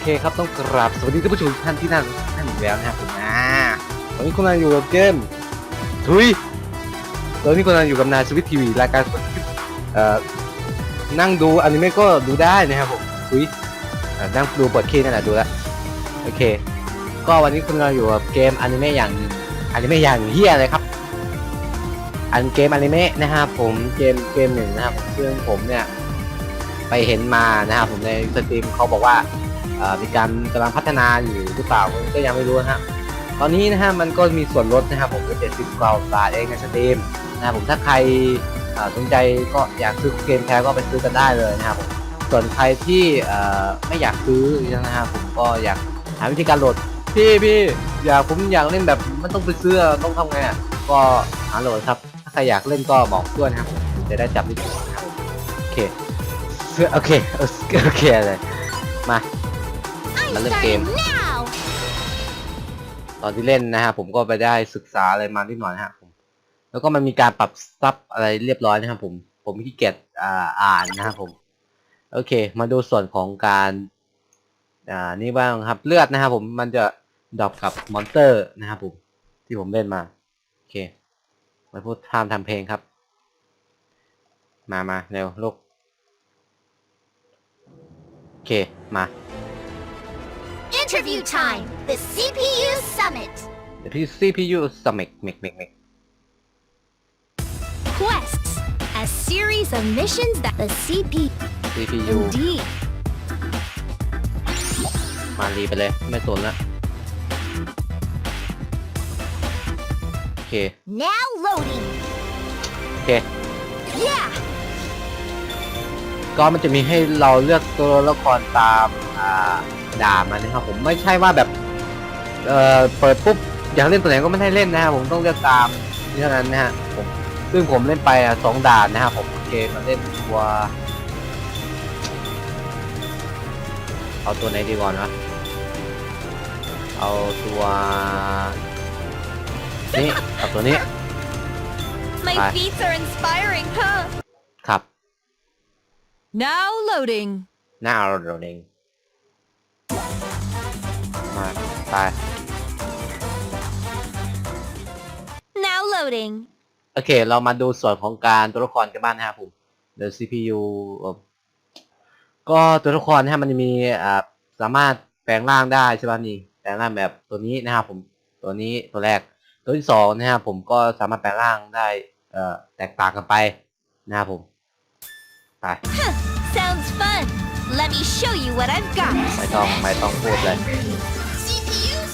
เคครับต้องกราบสวัสดีท่านผู้ชมทุกท่านที่น่ารักทุกท่านอีกแล้วนะครับผมอ่าตอนนี้คุณกำลังอยู่กับเกมทุยตอนนี้คุณกำลังอยู่กับนายสวิตทีวีรายการสดที่เอ่อนั่งดูอนิเมะก็ดูได้นะครับผมทุยอ่านั่งดูเปิดเคนั่นแหละดูแล้วโอเค ก็วันนี้คุณกำลังอยู่กับเกมอนิเมะอย่างหนึ่งอนิเมะอย่างเฮียเลยครับอันเกมอนิเมะนะครับผมเกมเกมหนึ่งนะครับซึ่งผมเนี่ยไปเห็นมานะครับผมในสตรีมเขาบอกว่าเอ่อ มีการกำลังพัฒนาอยู่หรือเปล่าก็ยังไม่รู้นะฮะตอนนี้นะฮะมันก็มีส่วนลดนะครับผมเจ็ดสิบกว่าบาทเองในสตรีมนะครับผมถ้าใครสนใจก็อยากซื้อเกมแท้ก็ไปซื้อกันได้เลยนะครับผมส่วนใครที่ไม่อยากซื้อนะครับผมก็อยากหาวิธีการโหลดพี่พี่อยากผมอยากเล่นแบบไม่ต้องไปซื้อต้องทำไงอะก็หาโหลดครับ ถ้าใครอยากเล่นก็บอกเพื่อนะครับผมจะได้จับได้ถูกนะครับโอเคโอเคโอเคเลยมา มาเริ่มเกม now! ตอนที่เล่นนะฮะผมก็ไปได้ศึกษาอะไรมานิดหน่อยนะฮะผมแล้วก็มันมีการปรับซับอะไรเรียบร้อยนะครับผมผมขี้เกียจอ่าอ่านนะครับผม โอเค มาดูส่วนของการอ่านี่บ้างครับเลือดนะครับผมมันจะดรอปกับมอนเตอร์นะครับผมที่ผมเล่นมาโอเคมาพูดทามทำเพลงครับ มามาเร็วลูกโอเคมา Interview time! The CPU Summit! เดี๋ยวพี่ CPU สมิกเมกเมกเมก Quests! A series of missions that the CP CPU Indeed. มารีไปเลย ไม่สนละ โอเค Now loading! โอเค Yeah! ก็มันจะมีให้เราเลือกตัวละครตาม อ่า ด่ามันนะครับผมไม่ใช่ว่าแบบเอ่อเปิดปุ๊บอยากเล่นตัวไหนก็ไม่ได้เล่นนะครับผมต้องเลือกตามนี่เท่านั้นนะฮะผมซึ่งผมเล่นไปอะสองด่านนะครับผมโอเคมาเล่นตัวเอาตัวไหนดีก่อนวะเอาตัวนี่เอาตัวนี้ My Bye. feats are inspiring, huh? ครับ Now loading. หน้าเราเราเองมาไป Now loading. โอเค เรามาดูส่วนของการตัวละครกันบ้างนะครับผม The CPU เอ่อก็ตัวละครนะฮะมันจะมีอ่าสามารถแปลงร่างได้ใช่ป่ะนี่แปลงร่างแบบตัวนี้นะครับผมตัวนี้ตัวแรก ตัวที่สองนะครับผมก็สามารถแปลงร่างได้เอ่อแตกต่างกันไปนะครับผมไป Sounds fun. Let me show you what I've got. ไม่ต้องไม่ต้องพูดเลย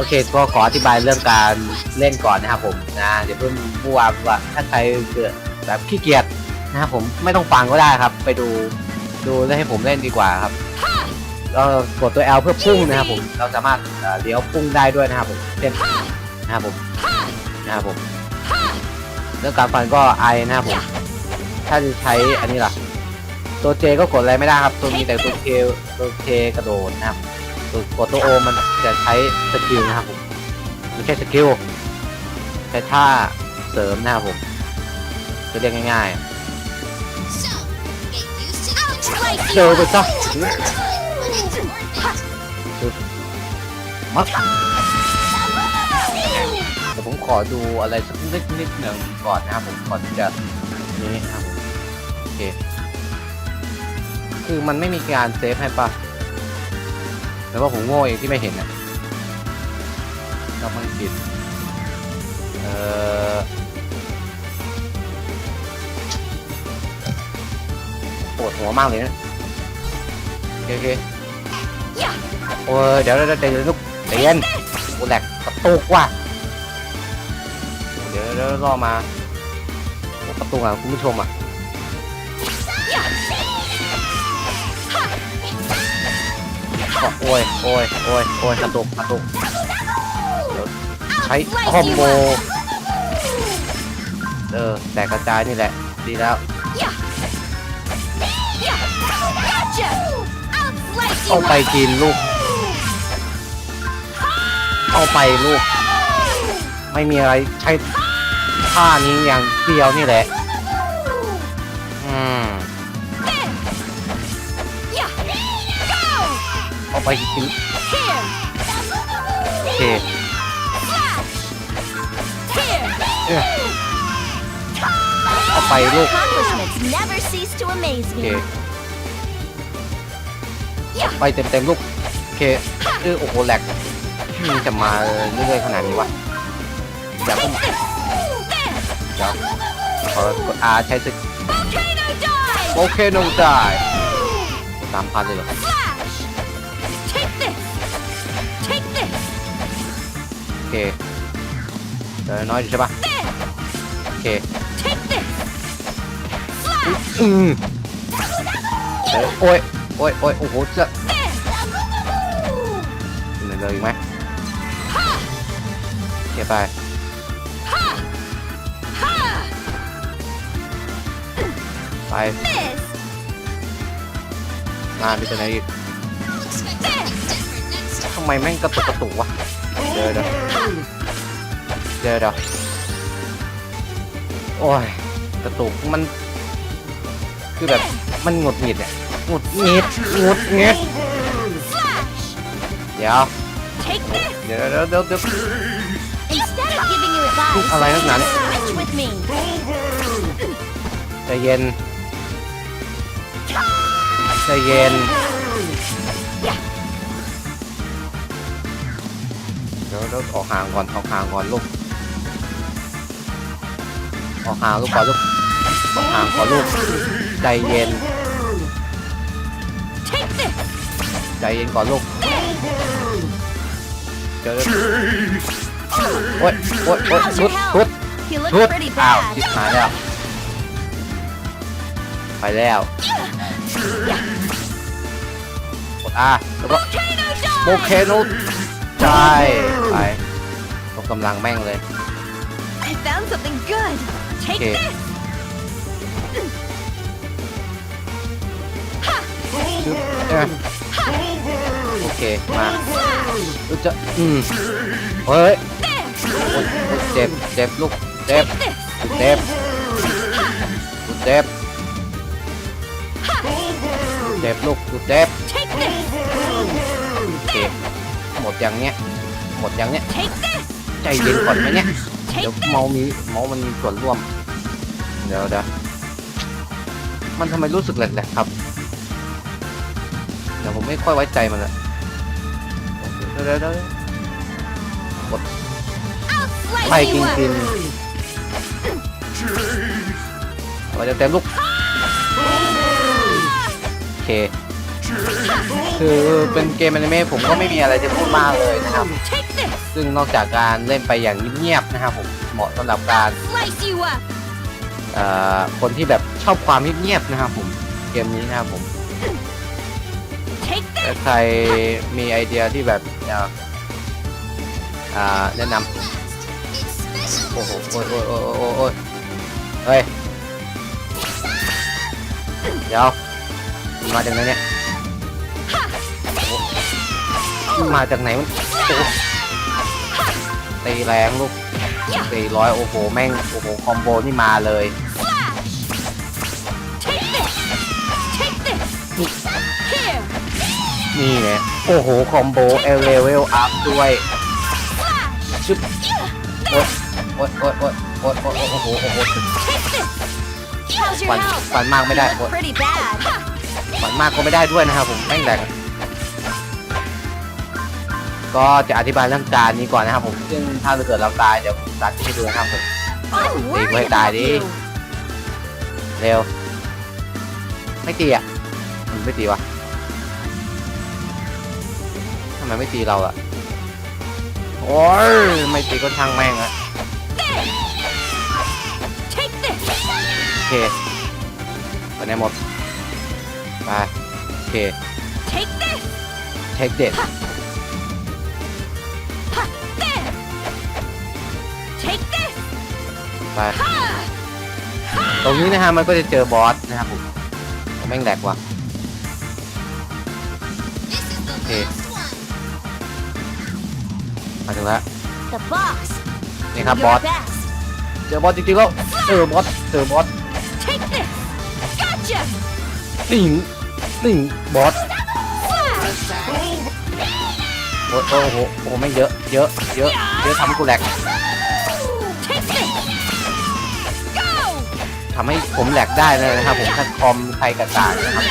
โอเคก็ขออธิบายเรื่องการเล่นก่อนนะครับผมนะเดี๋ยวเพิ่งพูดว่าว่าถ้าใครเกิดแบบขี้เกียจนะครับผมไม่ต้องฟังก็ได้ครับ ไปดูดูแล้วให้ผมเล่นดีกว่าครับเรากดตัว L เพื่อพุ่งนะครับผมเราสามารถเลี้ยวพุ่งได้ด้วยนะครับผมเช่นนะครับผมนะครับผมเรื่องการฟันก็ I นะครับผมถ้าจะใช้อันนี้ล่ะตัว J ก็กดอะไรไม่ได้ครับ ตัวมีแต่ตัว K ตัว K กระโดดนะครับ ตัวกดตัวโอมันจะใช้สกิลนะครับผมไม่ใช่สกิลใช้ท่าเสริมนะครับผมจะเรียกง่ายๆเจอไปซะมัดเดี๋ยวผมขอดูอะไรสักนิดนิดหนึ่งก่อนนะครับผมก่อนที่จะนี้นะครับโอเคคือมันไม่มีการเซฟให้ปะ แล้วว่าผมโง่เองที่ไม่เห็นนะเรามันผิดเอ่อปวดหัวมากเลยนะโอเคโอเคโอ้ยเดี๋ยวเดี๋ยวเดี๋ยวลูกใจเย็นกูแหลกกระตุกว่ะเดี๋ยวเดี๋ยวรอมาโอ้กระตุกอะคุณผู้ชมอะ โอ้ยโอ้ยโอ้ยโอ้ยกระตุกกระตุกใช้คอมโบเออแตกกระจายนี่แหละ ดีแล้ว เอาไปกินลูก เอาไปลูก ไม่มีอะไรใช้ท่านี้อย่างเดียวนี่แหละ อืม เอาไปกิน Here. โอเค Here. เอ้ยเอาไปลูก Accomplishments never cease to amaze โอเค me. เอาไปเต็มเต็มๆลูกโอเคเออโอ้โหแหลกมันจะมาเรื่อยๆขนาดนี้วะเดี๋ยวผม Take this. เดี๋ยวขอกด R ใช้สกิล Volcano dive. โอเคโนได้สามพันเลยเหรอ เคเดี๋ยวน้อยอยู่ใช่ปะโอเคอืมโอ้ยโอ้ยโอ้ยโอ้โหจะ This. เหลือเลยอีกไหมโอเคไปไป This. มามีตัวไหนอีกทำไมแม่งกระตุกกระตุกวะ ดี๋ยวเดี๋ยวเดี๋ยวเดี๋ยวโอ้ยกระตุกมัน คือแบบมันหงุดหงิดเนี่ยหงุดหงิดหงุดหงิดเดี๋ยวเดี๋ยวเดี๋ยวเดี๋ยวเดี๋ยวอะไรนักหนาเนี่ยใจเย็นใจเย็น เดี๋ยวเดี๋ยวออกห่างก่อนออกห่างก่อนลูกออกห่างลูกก่อนลูกออกห่างก่อนลูกใจเย็น Take this. ใจเย็นก่อนลูกเดี๋ยวเดี๋ยวโอ๊ยโอ๊ยโอ๊ย How's ชุ your ดชุด health? You look ชุด pretty อ้าว bad. ชิบหายแล้วไปแล้วกด R แล้วก็ Volcano โอ dive. เคนุ ใช่ไปตกกำลังแม่งเลย I found something good. Take Okay. this. ชึบใช่ไหมโอเค มา Flash. ลูกจะอืมเฮ้ย This. โอ๊ยโอ๊ยเจ็บเจ็บลูกเจ็บ This. ลูกเจ็บลูกเจ็บ เจ็บลูกลูกเจ็บ Take this. โอเค หมดอย่างเนี้ย หมดอย่างเนี้ย Take this. ใจเย็นก่อนไหมเนี่ย เดี๋ยว Take this. เมามีเมามันมีส่วนร่วม เดี๋ยวเดี๋ยวมันทำไมรู้สึกแหลกๆครับ เดี๋ยวผมไม่ค่อยไว้ใจมันละเดี๋ยวเดี๋ยวเดี๋ยว I'll ไล่ slice กิ you น up. กินเราจะเต็มลูก โอเค คือเป็นเกมอนิเมะผมก็ไม่มีอะไรจะพูดมากเลยนะครับ ซึ่งนอกจากการเล่นไปอย่างเงียบๆนะครับผมเหมาะสำหรับการคนที่แบบชอบความเงียบๆนะครับผมเกมนี้นะครับผมถ้าใครมีไอเดียที่แบบอยากแนะนำโอ้โหโอ้ยโอ้ยโอ้ยโอ้ยโอ้ยเฮ้ยเดี๋ยวมันมาจากไหนเนี่ย มันมาจากไหนมันโอ้โหตีแรงลูกตีร้อยโอ้โหแม่งโอ้โหคอมโบนี่มาเลย Flash. Take this. Take this. Here. นี่ไงโอ้โหคอมโบเอลเลเวลอัพด้วย Flash. ชึบโอ๊ยโอ๊ยโอ๊ยโอ๊ยโอ๊ยโอ๊ยโอ้โหโอ้โห Take this. How's your ฟัน health? ฟันมากไม่ได้ You โอ๊ look ย pretty bad. ฟันมากก็ไม่ได้ด้วยนะครับผมแม่งแรง ก็จะอธิบายเรื่องการนี้ก่อนนะครับผมซึ่งถ้าเกิดเราตายเดี๋ยวผมตัดให้ดูนะครับผม I'm worried wait, about Daddy. you. เร็ว ไม่ตีอะมันไม่ตีวะทำไมไม่ตีเราอะ โอ้ยไม่ตีก็ช่างแม่งอะ Take this. โอเคไปไหนหมด ไป โอเค Take this. เทคเด็ด ไป Ha. ตรงนี้นะฮะมันก็จะเจอบอสนะครับผมผมแม่งแดกว่ะโอเคมาถึงแล้ว The box. นี่ครับ Your บอส best. เจอบอสจริงๆแล้วเจอบอสเจอบอส Take this. Gotcha. นี่นี่บอส Flash. โอ้โอ้โหโอ้โหไม่งเยอะเยอะเยอะเยอะทำให้กูแหลก ทำให้ผมแหลกได้เลยนะครับ ผมถ้าคอมใครกระต่ายนะครับ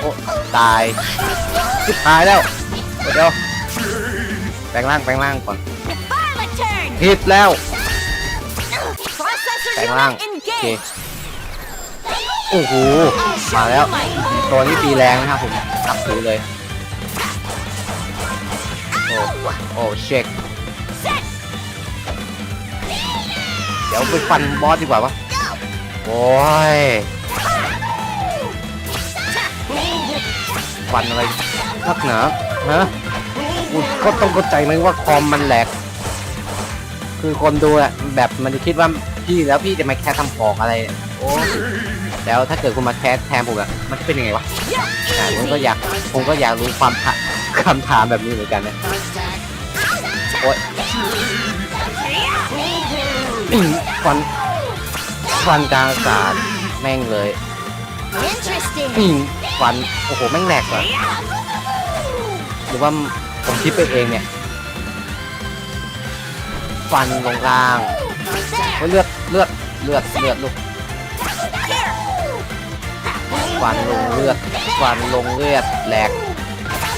โอ้ตายตายแล้วเดี๋ยวแปลงร่างแปลงร่างก่อน Violet turn. ผิดแล้วแปลงร่างโอเคโอ้โหมาแล้วตัวนี้ตีแรงนะครับผมนับถือเลยโอ้โอ้เช็ค ดี๋ยวไปฟันบอสดีกว่าวะโอ้ยฟันอะไรนักหนาฮะกูก็ต้องเข้าใจไหมว่าคอมมันแหลก คือคนดูอะแบบมันจะคิดว่าพี่แล้วพี่จะมาแค่ทำของอะไรโอ้แล้วถ้าเกิดคุณมาแคสแทนผมอะมันเป็นยังไงวะอ่าผมก็อยากผมก็อยากรู้ความคำถามแบบนี้เหมือนกันนะโอ๊ย ฟันฟันกลางอากาศแม่งเลยฟันโอ้โหแม่งแหลกว่ะหรือว่าผมคิดไปเองเนี่ย ฟันลงล่างเฮ้ยเลือดเลือดเลือดเลือดลูกฟันลงเลือดฟันลงเลือดแหลก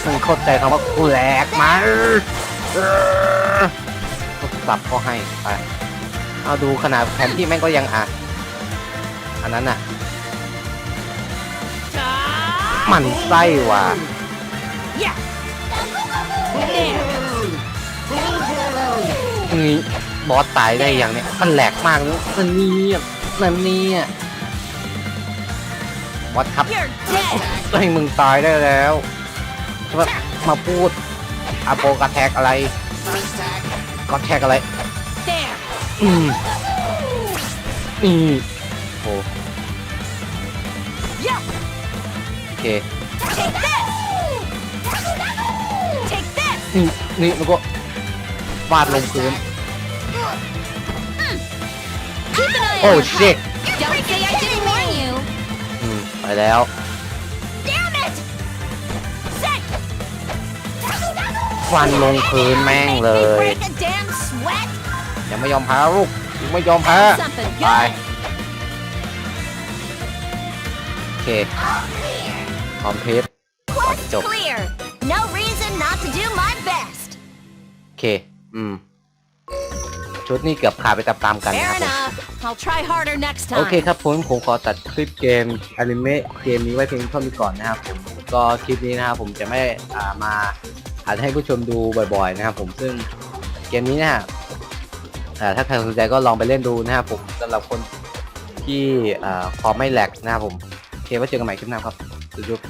มึงเข้าใจคำว่ากูแหลกไหมาก็สับก็ให้ไป เอาดูขนาดแผนที่แม่งก็ยังอะ อันนั้นอะ มันไส้ว่ะนี่บอสตายได้อย่างเนี้ยมันแหลกมากเลยนั่นนี่นั่นนี่บอสครับให้มึงตายได้แล้วช่ปะมาพูดอาโปกระแทกอะไรกระแทกอะไร There. อืมนี่โอ้ Yeah. โอเค Take this. Take this. นี่นี่มันก็วาดลงพื้น Keep an eye โอ้ on เช็ค Don't say I didn't warn you. อืมไปแล้ว Damn it. Set. ฟันลงพื้นแม่งเล Make me ย ยังไม่ยอมแพ้ลูกยังไม่ยอมแพ้ Something ไป good. โอเคคอมพิว Quest จบ clear. No reason not to do my best. โอเค อืม ชุดนี้เกือบขาดไปตามๆกันนะ Fair ครับผม enough. I'll try harder next โอ time. เคครับผมผมขอตัดคลิปเกมอนิเมะเกมนี้ไว้เพียงเท่านี้ก่อนนะครับผมก็คลิปนี้นะครับผมจะไม่อ่ามาอาจจะให้ผู้ชมดูบ่อยๆนะครับผมซึ่งเกมนี้นะฮะอ่า ถ้าใครสนใจก็ลองไปเล่นดูนะครับผมสำหรับคนที่อ่าพอไม่แหลกนะครับผมโอเคไว้เจอกันใหม่คลิปหน้าครับจุ๊บ